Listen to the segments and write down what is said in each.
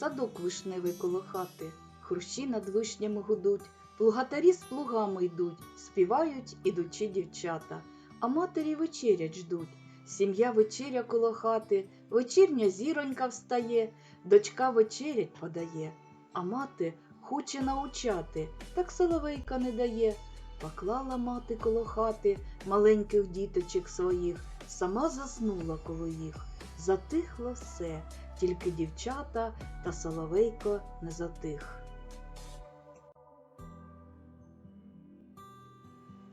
садок вишневий коло хати, хрущі над вишнями гудуть, плугатарі з плугами йдуть, співають ідучі дівчата, а матері вечерять ждуть. Сім'я вечеря коло хати, вечірня зіронька встає, дочка вечерять подає, а мати хоче научати, так соловейка не дає. Поклала мати коло хати маленьких діточок своїх, сама заснула коло їх. Затихло все, тільки дівчата та соловейко не затих.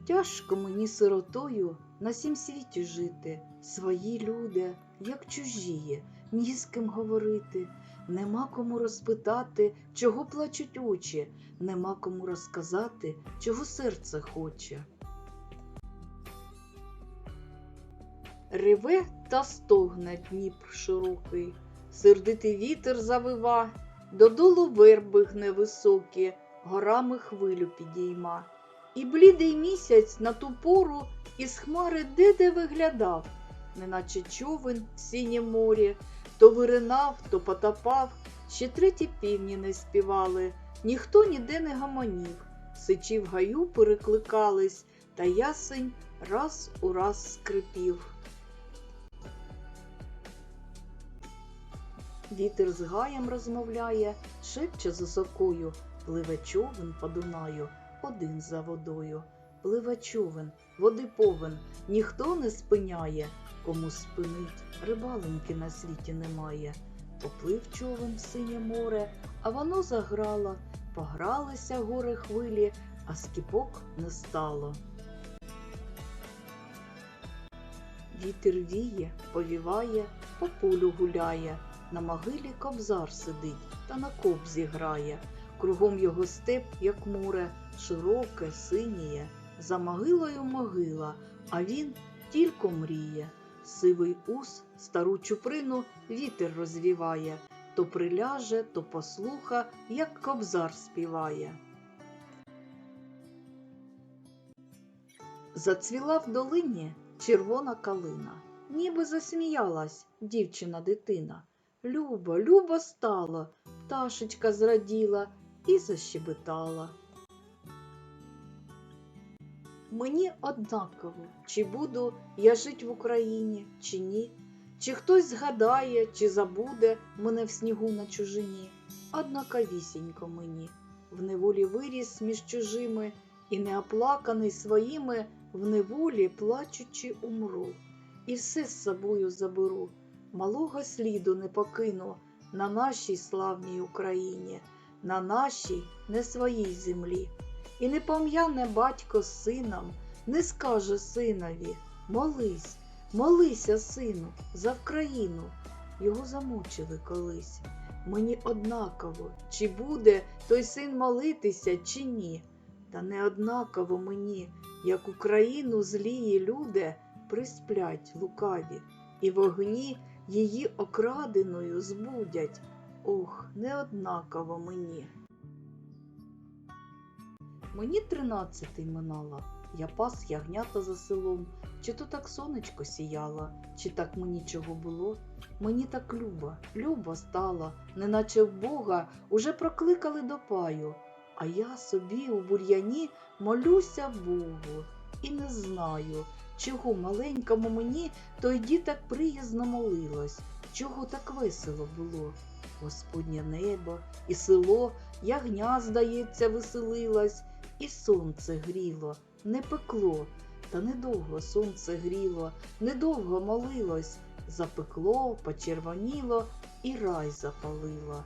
Тяжко мені сиротою на сім світі жити, свої люди, як чужі, ні з ким говорити, нема кому розпитати, чого плачуть очі, нема кому розказати, чого серце хоче. Реве та стогне Дніпр широкий, сердитий вітер завива, додолу верби гне високі, горами хвилю підійма. І блідий місяць на ту пору із хмари де-де виглядав, неначе човен в синє морі, то виринав, то потопав, ще треті півні не співали, ніхто ніде не гаманів, сичі в гаю перекликались, та ясень раз у раз скрипів. Вітер з гаєм розмовляє, шепче за сокою, пливе човен по Дунаю, один за водою. Пливе човен, води повен, ніхто не спиняє, кому спинить, рибалинки на світі немає. Поплив човен в синє море, а воно заграло, погралися гори хвилі, а скіпок не стало. Вітер віє, повіває, по полю гуляє, на могилі кобзар сидить та на кобзі грає. Кругом його степ, як море, широке, синіє, за могилою могила, а він тільки мріє. Сивий ус, стару чуприну вітер розвіває, то приляже, то послуха, як кобзар співає. Зацвіла в долині червона калина, ніби засміялась дівчина дитина. Люба, люба стала, пташечка зраділа і защебетала. Мені однаково, чи буду я жить в Україні, чи ні, чи хтось згадає, чи забуде мене в снігу на чужині. Однаковісінько мені, в неволі виріс між чужими, і неоплаканий своїми, в неволі плачучи умру, і все з собою заберу, малого сліду не покину на нашій славній Україні, на нашій не своїй землі. І не пом'яне батько сином, не скаже синові Молись, молися, сину, за Вкраїну. Його замучили колись. Мені однаково, чи буде той син молитися, чи ні. Та не однаково мені, як Україну злії люди присплять лукаві, і вогні її окраденою збудять. Ох, не однаково мені. Мені тринадцятий минало, я пас ягнята за селом, чи то так сонечко сіяло, чи так мені чого було. Мені так люба, люба стала, неначе в Бога уже прокликали до паю, а я собі у бур'яні молюся Богу і не знаю, чого маленькому мені той діток приязно молилось, чого так весело було. Господнє небо і село, ягня, здається, веселилась, і сонце гріло, не пекло, та недовго сонце гріло, недовго молилось, запекло, почервоніло і рай запалило.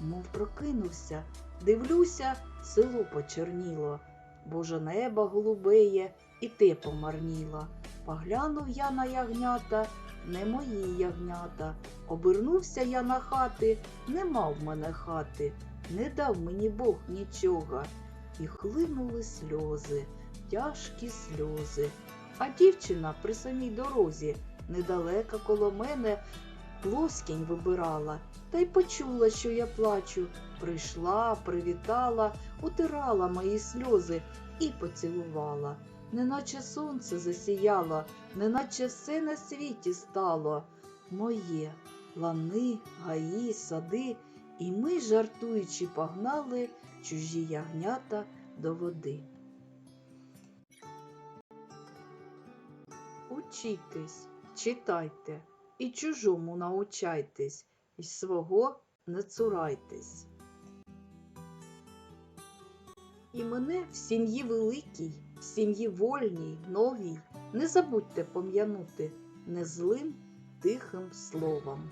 Мов прокинувся, дивлюся, село почерніло, Боже небо голубеє, і те помарніло. Поглянув я на ягнята, не мої ягнята. Обернувся я на хати, нема в мене хати, не дав мені Бог нічого. І хлинули сльози, тяжкі сльози. А дівчина при самій дорозі, недалеко коло мене, плоскінь вибирала, та й почула, що я плачу. Прийшла, привітала, утирала мої сльози і поцілувала. Неначе сонце засіяло, неначе все на світі стало. Моє лани, гаї, сади І ми, жартуючи, погнали чужі ягнята до води. Учітесь, читайте і чужому научайтесь, і свого не цурайтесь. І мене в сім'ї великій, в сім'ї вольній, новій, не забудьте пом'янути незлим тихим словом.